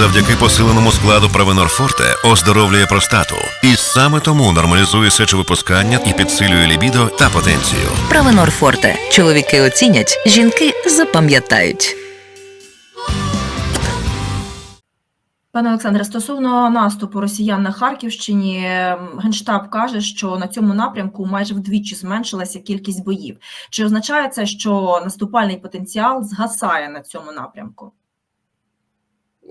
Завдяки посиленому складу Правенор Форте оздоровлює простату. І саме тому нормалізує сечовипускання і підсилює лібідо та потенцію. Правенор Форте. Чоловіки оцінять, жінки запам'ятають. Пане Олександре, стосовно наступу росіян на Харківщині, ем, Генштаб каже, що на цьому напрямку майже вдвічі зменшилася кількість боїв. Чи означає це, що наступальний потенціал згасає на цьому напрямку?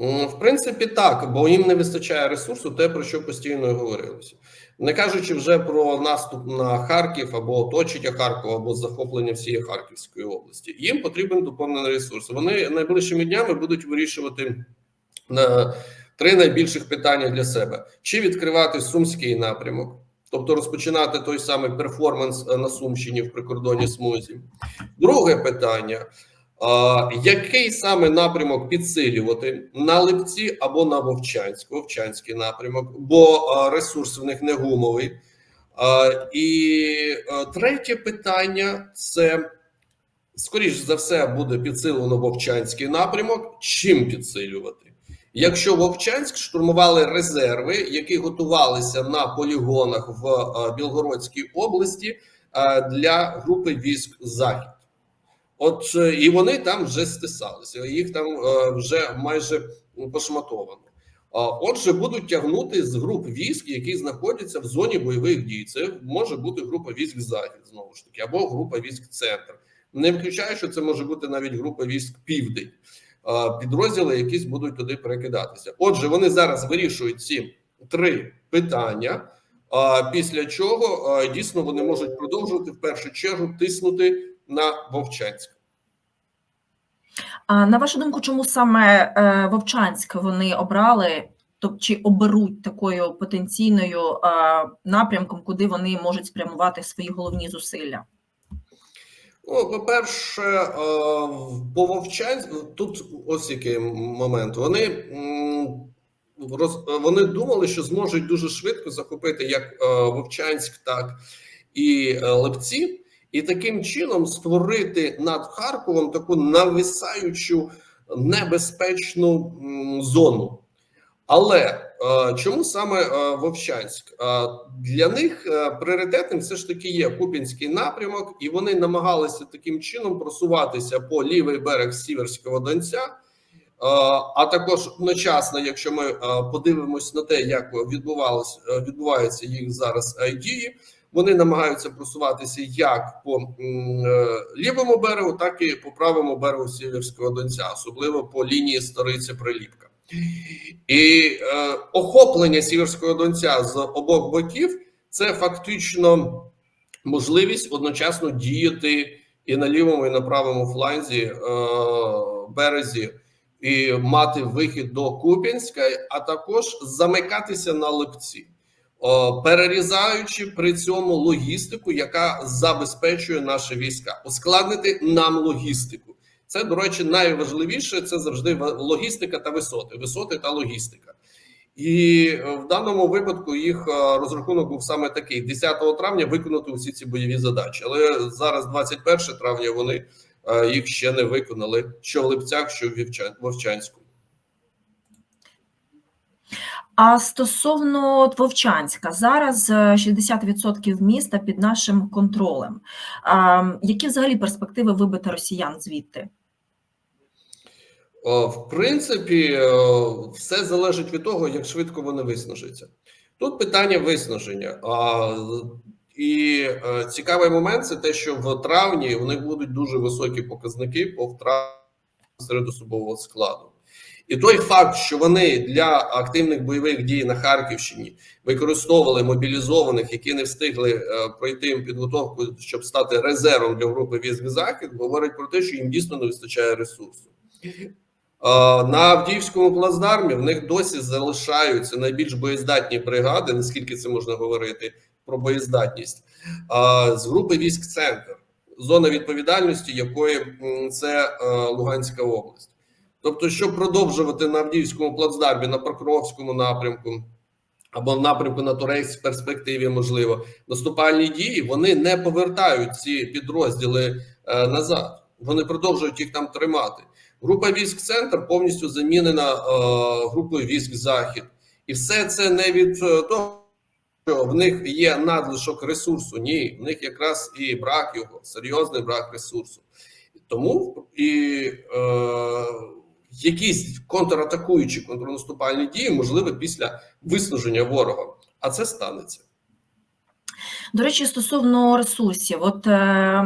М, В принципі, так, бо їм не вистачає ресурсу, те про що постійно говорилося. Не кажучи вже про наступ на Харків або оточення Харкова, або захоплення всієї Харківської області. Їм потрібен доповнений ресурс. Вони найближчими днями будуть вирішувати на три найбільших питання для себе: чи відкривати сумський напрямок, тобто розпочинати той самий перформанс е, на Сумщині в прикордонній смузі. Друге питання. Який саме напрямок підсилювати на Липці або на Вовчанськ, Вовчанський напрямок, бо ресурс в них не гумовий. І третє питання це скоріш за все буде підсилено Вовчанський напрямок. Чим підсилювати? Якщо Вовчанськ штурмували резерви, які готувалися на полігонах в Білгородській області для групи військ Захід. От е, і вони там вже стисалися, їх там е, вже майже пошматовано. Отже, будуть тягнути з груп військ, які знаходяться в зоні бойових дій. Це може бути група військ Захід знову ж таки, або група військ Центр. Не включаю, що це може бути навіть група військ Південь. Підрозділи якісь будуть туди перекидатися. Отже, вони зараз вирішують ці три питання. Після чого дійсно вони можуть продовжувати в першу чергу тиснути на Вовчанськ. А на вашу думку, чому саме е, Вовчанськ вони обрали, тобто чи оберуть такою потенційною е, напрямком, куди вони можуть спрямувати свої головні зусилля? Ну, по-перше, е, по Вовчанську тут ось який момент. Вони вони думали, що зможуть дуже швидко захопити як е, Вовчанськ, так і е, Лепці, і таким чином створити над Харковом таку нависаючу небезпечну зону. Але е, чому саме е, Вовчанськ? Е, для них пріоритетним все ж таки є Купінський напрямок, і вони намагалися таким чином просуватися по лівий берег Сіверського Донця. А також одночасно, якщо ми подивимось на те, як відбувалось, е, відбуваються їх зараз дії, вони намагаються просуватися як по е, лівому берегу, так і по правому берегу Сіверського Донця, особливо по лінії Стариця Приліпка. І е, охоплення Сіверського Донця з обох боків це фактично можливість одночасно діяти і на лівому, і на правому фланзі е, березі, і мати вихід до Куп'янська, а також замикатися на липці, перерізаючи при цьому логістику, яка забезпечує наші війська, ускладнити нам логістику. Це, до речі, найважливіше це завжди логістика та висоти, висоти та логістика. І е, в даному випадку їх е, розрахунок був саме такий: 10 травня виконати усі ці бойові задачі. Але зараз, 21 травня, вони е, їх ще не виконали, що в Липцях, що в Вовчанську. А стосовно Вовчанська, зараз е, 60% міста під нашим контролем. А, які взагалі перспективи вибити росіян звідти? В принципі, е, все залежить від того, як швидко вони виснажаться. Тут питання виснаження. І е, цікавий момент це те, що в травні у них будуть дуже високі показники по втратам середособового складу. І той факт, що вони для активних бойових дій на Харківщині використовували мобілізованих, які не встигли е, пройти підготовку, щоб стати резервом для групи військ Захід, говорить про те, що їм дійсно не вистачає ресурсу. Е, На Авдіївському плацдармі в них досі залишаються найбільш боєздатні бригади, наскільки це можна говорити про боєздатність, е, з групи військ Центр, зона відповідальності якої це Луганська область. Тобто, щоб продовжувати на Авдіївському плацдармі, на Прокровському напрямку або напрямку на Турецьк в перспективі, можливо, наступальні дії, вони не повертають ці підрозділи е, назад. Вони продовжують їх там тримати. Група військ Центр повністю замінена е, групою військ Захід. І все це не від е, того, що в них є надлишок ресурсу. Ні, в них якраз і брак його, серйозний брак ресурсу. Тому і е, якісь контратакуючі контрнаступальні дії можливо, після виснаження ворога, а це станеться. До речі, стосовно ресурсів, от е,